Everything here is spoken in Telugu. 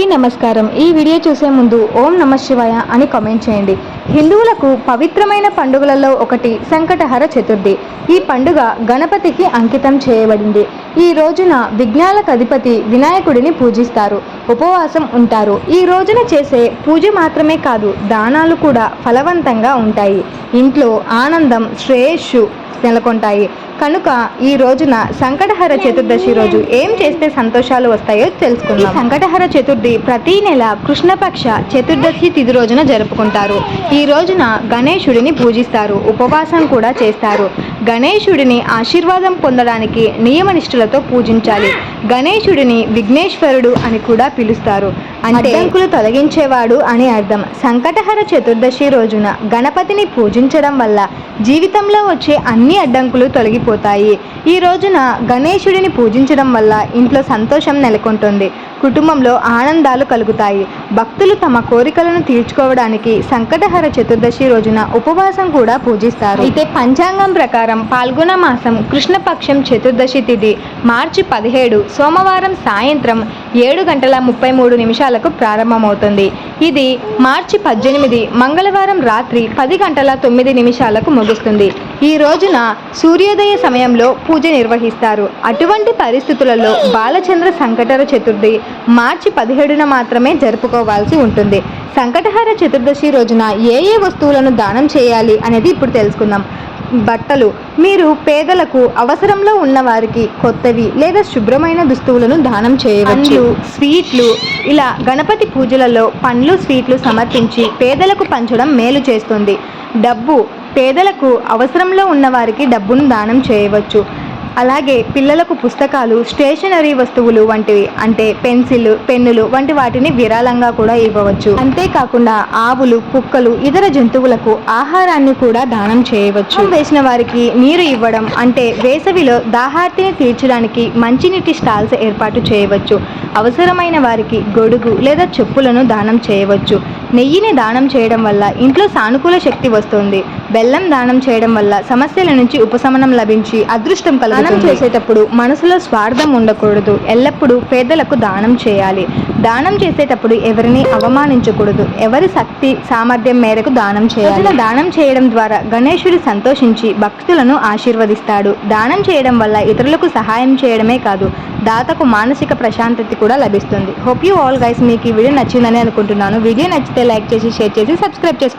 అందరికీ నమస్కారం. ఈ వీడియో చూసే ముందు ఓం నమ శివాయ అని కామెంట్ చేయండి. హిందువులకు పవిత్రమైన పండుగలలో ఒకటి సంకటహర చతుర్థి. ఈ పండుగ గణపతికి అంకితం చేయబడింది. ఈ రోజున విఘ్నాలకు అధిపతి వినాయకుడిని పూజిస్తారు. ఉపవాసం ఉంటారు. ఈ రోజున చేసే పూజ మాత్రమే కాదు దానాలు కూడా ఫలవంతంగా ఉంటాయి. ఇంట్లో ఆనందం శ్రేయస్సు నెలకొంటాయి. కనుక ఈ రోజున సంకటహర చతుర్దశి రోజు ఏం చేస్తే సంతోషాలు వస్తాయో తెలుసుకుందాం. సంకటహర చతుర్థి ప్రతి నెల కృష్ణపక్ష చతుర్దశి తిథి రోజున జరుపుకుంటారు. ఈ రోజున గణేశుడిని పూజిస్తారు. ఉపవాసం కూడా చేస్తారు. గణేశుడిని ఆశీర్వాదం పొందడానికి నియమనిష్ఠులతో పూజించాలి. గణేశుడిని విఘ్నేశ్వరుడు అని కూడా పిలుస్తారు. అంటే అడ్డంకులు తొలగించేవాడు అని అర్థం. సంకటహర చతుర్దశి రోజున గణపతిని పూజించడం వల్ల జీవితంలో వచ్చే అన్ని అడ్డంకులు తొలగిపోతాయి. ఈ రోజున గణేశుడిని పూజించడం వల్ల ఇంట్లో సంతోషం నెలకొంటుంది. కుటుంబంలో ఆనందాలు కలుగుతాయి. భక్తులు తమ కోరికలను తీర్చుకోవడానికి సంకటహర చతుర్దశి రోజున ఉపవాసం కూడా పూజిస్తారు. అయితే పంచాంగం ప్రకారం పాల్గొన మాసం కృష్ణపక్షం చతుర్దశి తిథి మార్చి పదిహేడు సోమవారం సాయంత్రం ఏడు గంటల ముప్పై మూడు నిమిషాలకు ప్రారంభమవుతుంది. ఇది మార్చి పద్దెనిమిది మంగళవారం రాత్రి పది గంటల తొమ్మిది నిమిషాలకు ముగుస్తుంది. ఈ రోజున సూర్యోదయ సమయంలో పూజ నిర్వహిస్తారు. అటువంటి పరిస్థితులలో బాలచంద్ర సంకటర చతుర్థి మార్చి పదిహేడున మాత్రమే జరుపుకోవాల్సి ఉంటుంది. సంకటహర చతుర్దశి రోజున ఏ ఏ వస్తువులను దానం చేయాలి అనేది ఇప్పుడు తెలుసుకుందాం. బట్టలు. మీరు పేదలకు అవసరంలో ఉన్న వారికి కొత్తవి లేదా శుభ్రమైన దుస్తువులను దానం చేయవచ్చు. స్వీట్లు ఇలా గణపతి పూజలలో పండ్లు స్వీట్లు సమర్పించి పేదలకు పంచడం మేలు చేస్తుంది. డబ్బు పేదలకు అవసరంలో ఉన్న వారికి డబ్బును దానం చేయవచ్చు. అలాగే పిల్లలకు పుస్తకాలు స్టేషనరీ వస్తువులు వంటివి అంటే పెన్సిల్ పెన్నులు వంటి వాటిని విరాళంగా కూడా ఇవ్వవచ్చు. అంతేకాకుండా ఆవులు కుక్కలు ఇతర జంతువులకు ఆహారాన్ని కూడా దానం చేయవచ్చు. వేసిన వారికి నీరు ఇవ్వడం అంటే వేసవిలో దాహార్తిని తీర్చడానికి మంచినీటి స్టాల్స్ ఏర్పాటు చేయవచ్చు. అవసరమైన వారికి గొడుగు లేదా చెప్పులను దానం చేయవచ్చు. నెయ్యిని దానం చేయడం వల్ల ఇంట్లో సానుకూల శక్తి వస్తుంది. బెల్లం దానం చేయడం వల్ల సమస్యల నుంచి ఉపశమనం లభించి అదృష్టం కలుగుతుంది. దానం చేసేటప్పుడు మనసులో స్వార్థం ఉండకూడదు. ఎల్లప్పుడూ పేదలకు దానం చేయాలి. దానం చేసేటప్పుడు ఎవరిని అవమానించకూడదు. ఎవరి శక్తి సామర్థ్యం మేరకు దానం చేయాలి. దానం చేయడం ద్వారా గణేశుడు సంతోషించి భక్తులను ఆశీర్వదిస్తాడు. దానం చేయడం వల్ల ఇతరులకు సహాయం చేయడమే కాదు దాతకు మానసిక ప్రశాంతత కూడా లభిస్తుంది. హోప్ యూ ఆల్ గైస్ మీకు ఈ వీడియో నచ్చిందని అనుకుంటున్నాను. వీడియో నచ్చితే లైక్ చేసి షేర్ చేసి సబ్స్క్రైబ్ చేసుకోండి.